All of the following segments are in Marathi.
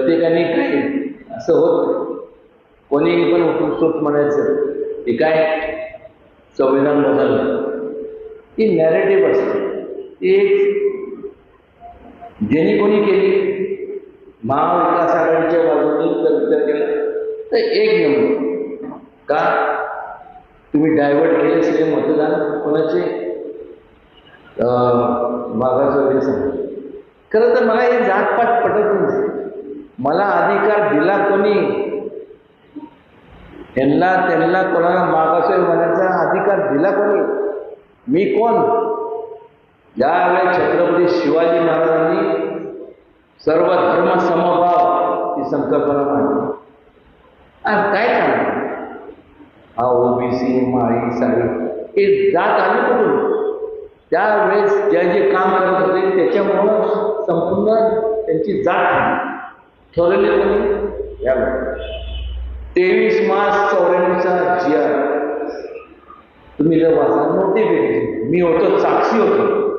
प्रत्येकाने काय असं होत कोणी पण उठून सुट म्हणायचं हे काय? संविधान बदललं. ती नॅरेटिव्ह असते. ती एक ज्यांनी कोणी केली महाविकास आघाडीच्या बाजूने जर विचार केला तर एक नंबर. का? तुम्ही डायव्हर्ट केले सगळे मतदान कोणाचे? मागासवर्गीय समाज. खरं तर मला हे जातपात पटत नाही. मला अधिकार दिला कोणी? यांना त्यांना कोणाला मागासवर्गीय म्हणायचा अधिकार दिला कोणी? मी कोण? यावेळेस छत्रपती शिवाजी महाराजांनी सर्व धर्म समभाव ही संकल्पना मांडली. आज काय करणार हा ओबीसी माळी साळी हे जात आली कुठून? त्यावेळेस जे जे काम करत होते त्याच्यामुळं संपूर्ण त्यांची जात आली ठरवले कोणी या तेवीस मार्च चौऱ्याण्णवचा जी आर तुम्ही जर वाचा नोटिफिकेशन मी होतो साक्षी होतो.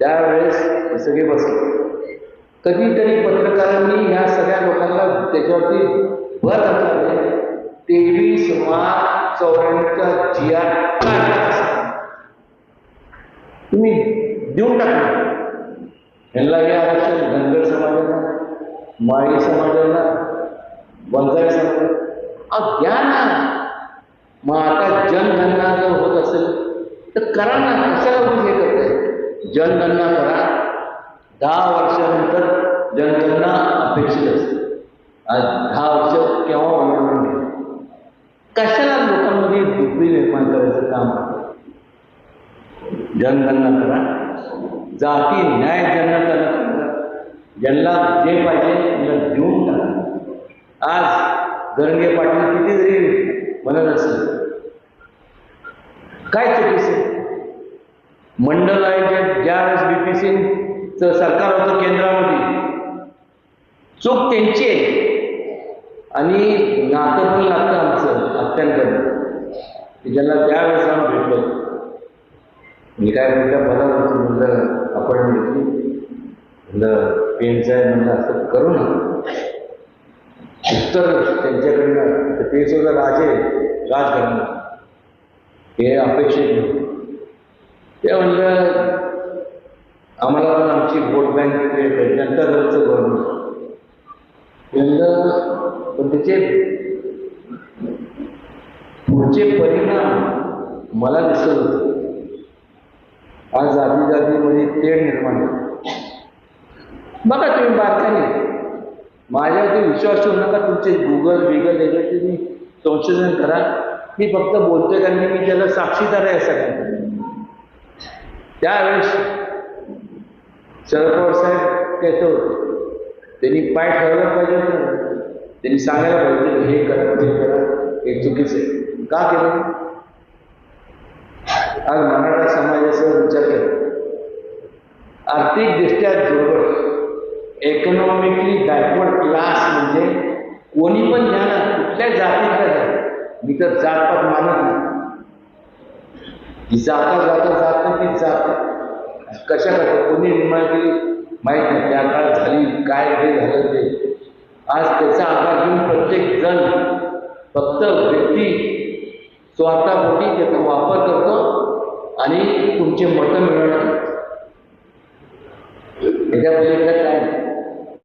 त्यावेळेस हे सगळे बसले. कधीतरी पत्रकारांनी ह्या सगळ्या लोकांना त्याच्यावरती भर घातला. तेवीस मार्च चौऱ्याण्णवचा जी आर तुम्ही देऊन टाकला. ह्यांना हे आरक्षण धनगर समाजाला माळी समाजाला वंजारी समाजाला द्या ना. मग आता जनगणना जर होत असेल तर करा ना. कशाला तुम्ही हे करते जनगणना करा. दहा वर्षानंतर जनगणना अपेक्षित असते. आज दहा वर्ष केव्हा होणार नाही? कशाला लोकांमध्ये बुद्धी निर्माण करायचं काम जनगणना करा. जाती न्याय जनगणना करा. ज्यांना जे पाहिजे त्यांना देऊन टाका. आज गरंगे पाटील किती जरी म्हणत असेल काय चुकीचं मंडल ज्या वेळेस बी पी सिंगचं सरकार होतं केंद्रामध्ये चूक त्यांची आहे. आणि नातं पण लागतं आमचं अत्यंत. की ज्यांना त्यावेळेस आम्ही भेटलो मी काय म्हटलं बघा होतं म्हणलं आपण घेतली म्हणलं पेंच आहे म्हणलं असं करू ना उत्तर त्यांच्याकडनं तर ते सुद्धा राजे राजकारण हे अपेक्षित नव्हतं. ते म्हणलं आम्हाला पण आमची वोट बँक जनता दलचं गव्हर्नमेंट म्हणलं पण त्याचे पुढचे परिणाम मला दिसत होते. आज जाती जातीमध्ये तेढ निर्माण झाली. बघा तुम्ही बारकाने माझ्यावरती विश्वास ठेवू नका, तुमचे गुगल बिगल याच्यात तुम्ही संशोधन करा. मी फक्त बोलतोय कारण मी त्याला साक्षीदार आहे सगळ्यांना त्यावेळेस शरद पवार साहेब कहते होते, त्यांनी पाय ठेवायला पाहिजे होतं त्यांनी सांगायला पाहिजे हे करा, ते करा, हे चुकीचं का केलं? आज मराठा समाजाचा विचार केला. आर्थिकदृष्ट्या दुर्बळ इकॉनॉमिकली बॅकवर्ड क्लास म्हणजे कोणी पण घ्या ना कुठल्या जातीचा घ्या मी तर जातपात मानत नाही. जाता जाता जात नाही ती जात कशा करतात कोणी निर्माण केली? माहीत नाही त्या काळात झाली काय ते झालं ते. आज त्याचा आधार घेऊन प्रत्येक जण फक्त व्यक्ती स्वतःपोटी त्याचा वापर करतो आणि तुमचे मतं मिळवणार. याच्या